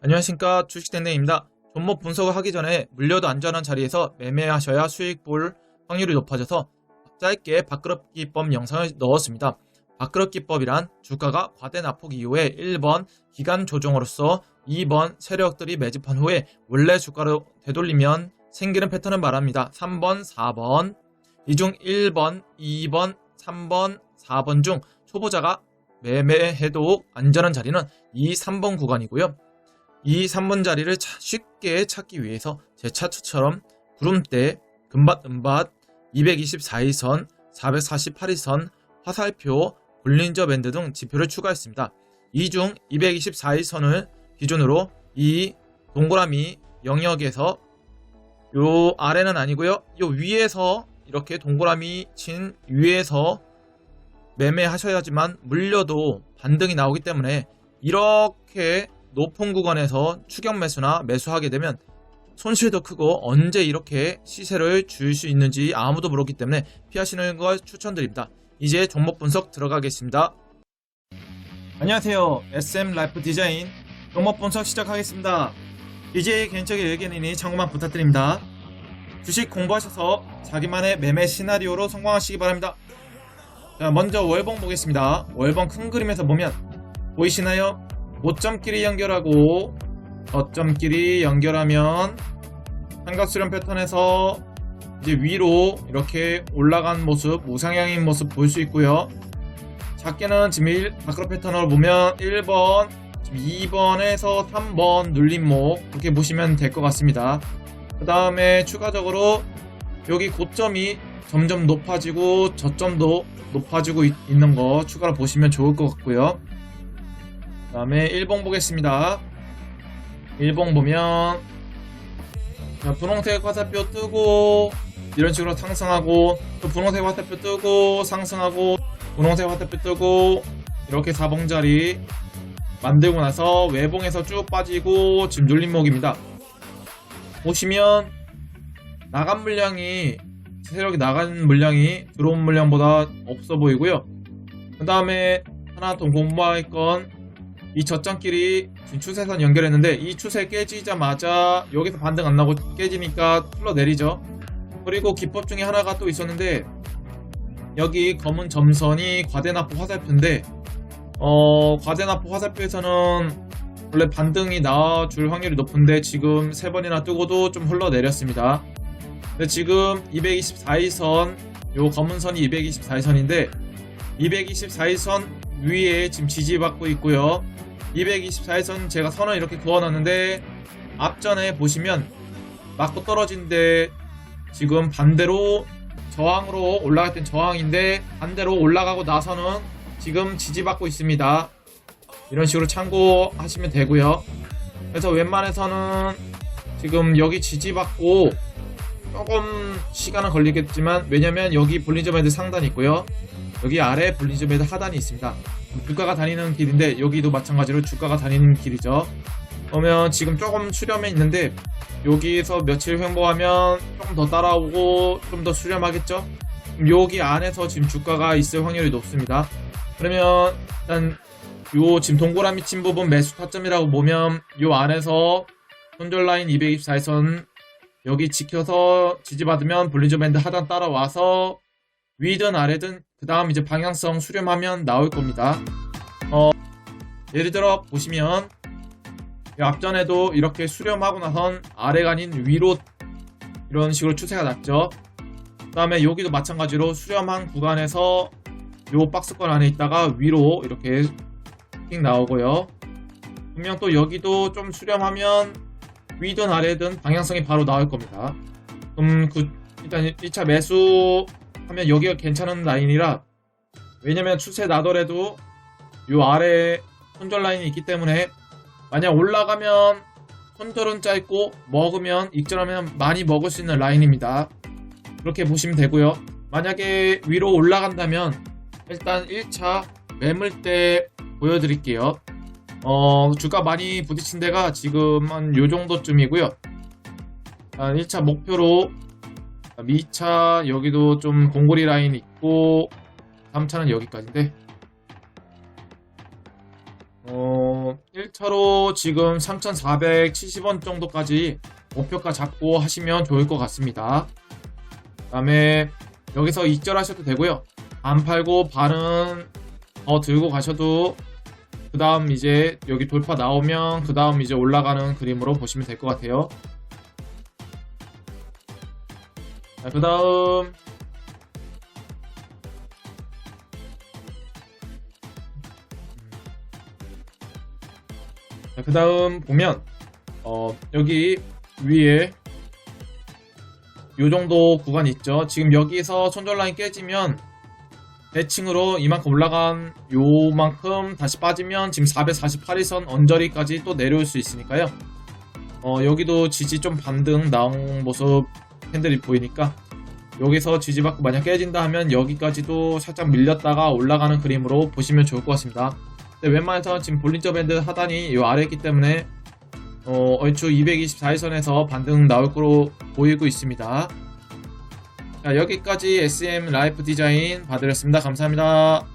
안녕하십니까 주식된댕입니다. 종목 분석을 하기 전에 물려도 안전한 자리에서 매매하셔야 수익 볼 확률이 높아져서 짧게 밥그릇기법 영상을 넣었습니다. 밥그릇기법이란 주가가 과대 낙폭 이후에 1번 기간 조정으로서 2번 세력들이 매집한 후에 원래 주가로 되돌리면 생기는 패턴을 말합니다. 3번, 4번 이 중 1번, 2번, 3번, 4번 중 초보자가 매매해도 안전한 자리는 이 3번 구간이고요. 이 3번 자리를 차- 쉽게 찾기 위해서 제 차트처럼 구름대, 금밭, 은밭, 224일선, 448일선, 화살표, 볼린저 밴드 등 지표를 추가했습니다. 이 중 224일선을 기준으로 이 동그라미 영역에서 요 아래는 아니고요. 요 위에서 이렇게 동그라미 친 위에서 매매하셔야지만 물려도 반등이 나오기 때문에 이렇게 높은 구간에서 추격 매수나 매수하게 되면 손실도 크고 언제 이렇게 시세를 줄 수 있는지 아무도 모르기 때문에 피하시는 걸 추천드립니다. 이제 종목 분석 들어가겠습니다. 안녕하세요. SM 라이프 디자인 종목 분석 시작하겠습니다. 이제 개인적인 의견이니 참고만 부탁드립니다. 주식 공부하셔서 자기만의 매매 시나리오로 성공하시기 바랍니다. 자, 먼저 월봉 보겠습니다. 월봉 큰 그림에서 보면 보이시나요? 모점끼리 연결하고 저점끼리 연결하면 삼각수렴 패턴에서 이제 위로 이렇게 올라간 모습, 우상향인 모습 볼 수 있고요. 작게는 지금 1, 마크로 패턴을 보면 1번, 지금 2번에서 3번 눌림목 그렇게 보시면 될 것 같습니다. 그 다음에 추가적으로 여기 고점이 점점 높아지고 저점도 높아지고 있, 있는 거 추가로 보시면 좋을 것 같고요. 그 다음에 1봉 보겠습니다. 1봉 보면 자, 분홍색 화살표 뜨고 이런 식으로 상승하고 또 분홍색 화살표 뜨고 상승하고 분홍색 화살표 뜨고 이렇게 4봉 자리 만들고 나서 외봉에서 쭉 빠지고 지금 눌림목입니다. 보시면 나간 물량이 세력이 나간 물량이 들어온 물량보다 없어 보이고요. 그 다음에 하나 더 공부할 건 이 저점끼리 지금 추세선 연결했는데 이 추세 깨지자마자 여기서 반등 안 나고 깨지니까 흘러내리죠. 그리고 기법 중에 하나가 또 있었는데 여기 검은 점선이 과대납부 화살표인데 어 과대납부 화살표에서는 원래 반등이 나와줄 확률이 높은데 지금 세 번이나 뜨고도 좀 흘러내렸습니다. 근데 지금 224일선 요 검은 선이 224일선인데 224일선 위에 지금 지지받고 있고요. 224일선 제가 선을 이렇게 그어놨는데 앞전에 보시면 맞고 떨어진데 지금 반대로 저항으로 올라갈 땐 저항인데 반대로 올라가고 나서는 지금 지지받고 있습니다. 이런 식으로 참고하시면 되고요. 그래서 웬만해서는 지금 여기 지지받고 조금 시간은 걸리겠지만 왜냐면 여기 볼린저 밴드 상단이 있고요. 여기 아래 볼린저 밴드 하단이 있습니다. 주가가 다니는 길인데 여기도 마찬가지로 주가가 다니는 길이죠. 그러면 지금 조금 수렴해 있는데 여기서 며칠 횡보하면 조금 더 따라오고 좀 더 수렴하겠죠? 여기 안에서 지금 주가가 있을 확률이 높습니다. 그러면 일단 요 지금 동그라미 친 부분 매수 타점이라고 보면 요 안에서 손절 라인 224선 여기 지켜서 지지받으면 볼린저 밴드 하단 따라와서 위든 아래든 그 다음 이제 방향성 수렴하면 나올 겁니다. 어, 예를 들어 보시면 이 앞전에도 이렇게 수렴하고 나선 아래가 아닌 위로 이런 식으로 추세가 났죠. 그 다음에 여기도 마찬가지로 수렴한 구간에서 요 박스권 안에 있다가 위로 이렇게 픽 나오고요. 분명 또 여기도 좀 수렴하면 위든 아래든 방향성이 바로 나올 겁니다. 그럼 그 일단 1차 매수 하면 여기가 괜찮은 라인이라 왜냐면 추세 나더라도 요 아래 손절 라인이 있기 때문에 만약 올라가면 손절은 짧고 먹으면 익절하면 많이 먹을 수 있는 라인입니다. 그렇게 보시면 되고요. 만약에 위로 올라간다면 일단 1차 매물대 보여드릴게요. 어, 주가 많이 부딪힌 데가 지금 한 요 정도쯤이고요. 1차 목표로 2차 여기도 좀 공고리 라인 있고 3차는 여기까지인데 어, 1차로 지금 3,470원 정도까지 목표가 잡고 하시면 좋을 것 같습니다. 그 다음에 여기서 익절하셔도 되고요. 안 팔고 반은 더 들고 가셔도 그 다음 이제 여기 돌파 나오면 그 다음 이제 올라가는 그림으로 보시면 될 것 같아요. 그 다음 그 다음 보면 어, 여기 위에 요 정도 구간 있죠. 지금 여기서 손절 라인 깨지면 대칭으로 이만큼 올라간 요만큼 다시 빠지면 지금 448일선 언저리까지 또 내려올 수 있으니까요. 어, 여기도 지지 좀 반등 나온 모습 팬들이 보이니까 여기서 지지받고 만약 깨진다 하면 여기까지도 살짝 밀렸다가 올라가는 그림으로 보시면 좋을 것 같습니다. 근데 웬만해서 지금 볼린저 밴드 하단이 이 아래 있기 때문에 어, 얼추 224일선에서 반등 나올 거로 보이고 있습니다. 자, 여기까지 SM 라이프 디자인 봐드렸습니다. 감사합니다.